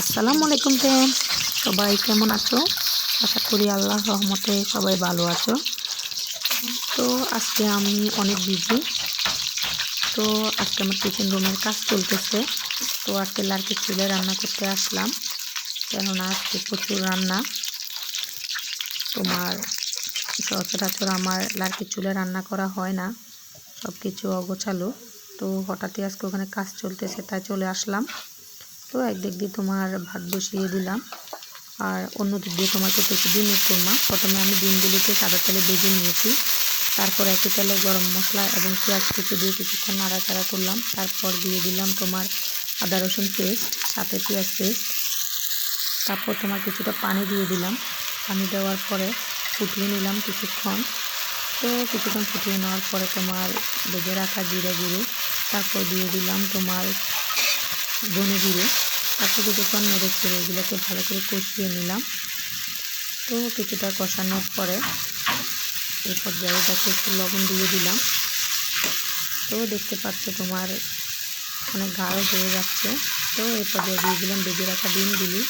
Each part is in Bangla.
আসসালামু আলাইকুম ফ্রেন্ড সবাই কেমন আছো? আশা করি আল্লাহ রহমতে সবাই ভালো আছো। তো আজকে আমি অনেক বিজি তো আজকে আমার কিচেন রুমের কাজ চলতেছে। তো আজকে লার্কি চুলে রান্না করতে আসলাম। কেননা আজকে প্রচুর রান্না। তোমার সচরাচর আমার লার্কি চুলে রান্না করা হয় না। সব কিছু অগোছালো। তো হঠাৎই আজকে ওখানে কাজ চলতেছে, তাই চলে আসলাম। তো একদিক দিয়ে তোমার ভাত বসিয়ে দিলাম। আর অন্য দিক দিয়ে তোমার করতেছি ডিমের কোরমা প্রথমে আমি ডিমগুলিকে সাদা তেলে ভেজে নিয়েছি। তারপর একই তেলে গরম মশলা এবং পেঁয়াজ কুচি দিয়ে কিছুক্ষণ নাড়াচাড়া করলাম। তারপর দিয়ে দিলাম তোমার আদা রসুন পেস্ট, সাথে পেঁয়াজ পেস্ট। তারপর তোমার কিছুটা পানি দিয়ে দিলাম। পানি দেওয়ার পরে ফুটিয়ে নিলাম কিছুক্ষণ। তো কিছুক্ষণ ফুটিয়ে নেওয়ার পরে তোমার ভেজে রাখা জিরে গুঁড়ো। তারপর দিয়ে দিলাম তোমার ধনে জিরে তারপর কিছুক্ষণ নেড়ে ছেড়ে এগুলোকে ভালো করে কষিয়ে নিলাম। তো কিছুটা কষানোর পরে পর্যায়ে দেখো একটু লবণ দিয়ে দিলাম। তো দেখতে পাচ্ছ তোমার অনেক গাঢ় হয়ে যাচ্ছে। তো এই পর্যায়ে দিয়ে দিলাম বেজে রাখা ডিমগুলি।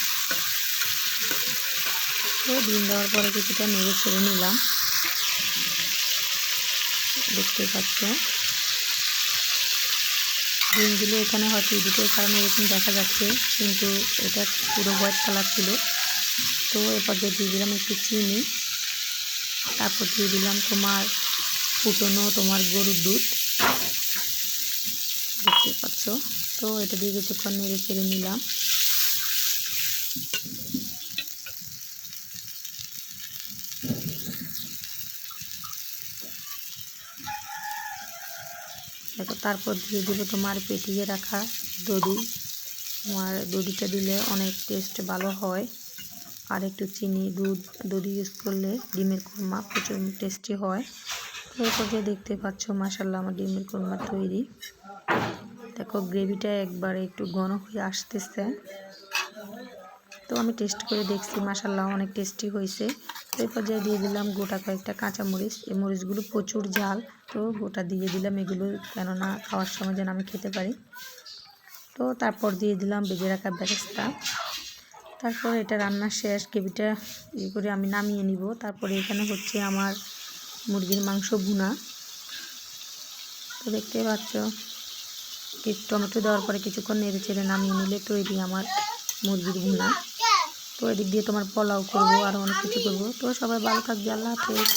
তো ডিম দেওয়ার পরে কিছুটা নেড়ে ছেড়ে নিলাম। দেখতে পাচ্ছ ডিমগুলো এখানে হয়তো এডিটের কারণে এরকম দেখা যাচ্ছে, কিন্তু এটা পুরো হোয়াইট কালার ছিল। তো এরপর দিয়ে দিয়ে দিলাম একটু চিনি, তারপর দিয়ে দিলাম তোমার ফুটনো তোমার গরুর দুধ। দেখতে পাচ্ছ? তো এটা দিয়ে কিছুক্ষণ নেড়ে চেড়ে নিলাম। দেখো, তারপর দিয়ে দেবো তোমার পেটিয়ে রাখা দধি তোমার দধিটা দিলে অনেক টেস্ট ভালো হয়। আর একটু চিনি, দুধ দধি ইউজ করলে ডিমের কোরমা প্রচুর টেস্টি হয়। তো এই পর্যায়ে দেখতে পাচ্ছ মাসাল্লাহ আমার ডিমের কোরমা তৈরি। দেখো গ্রেভিটা একবারে একটু ঘন হয়ে আসতেছে। তো আমি টেস্ট করে দেখছি মাসাল্লাহ অনেক টেস্টি হয়েছে। তো এই পর্যায়ে দিয়ে দিলাম গোটা কয়েকটা কাঁচা মরিচ এই মরিচগুলো প্রচুর ঝাল, তো গোটা দিয়ে দিলাম এগুলো কেননা খাওয়ার সময় যেন আমি খেতে পারি। তো তারপর দিয়ে দিলাম বেজে রাখা বেরেস্তা তারপর এটা রান্না শেষ, গ্রেভিটা ইয়ে করে আমি নামিয়ে নিব। তারপরে এখানে হচ্ছে আমার মুরগির মাংস ভুনা। তো দেখতে পাচ্ছ টমেটো দেওয়ার পরে কিছুক্ষণ নেড়ে চেড়ে নামিয়ে নিলে তৈরি আমার মুরগির ভুনা তো এদিক দিয়ে তোমার পোলাও করব আরও অনেক কিছু করব। তো সবাই ভালো থাকবে, আল্লাহ হাফেজ।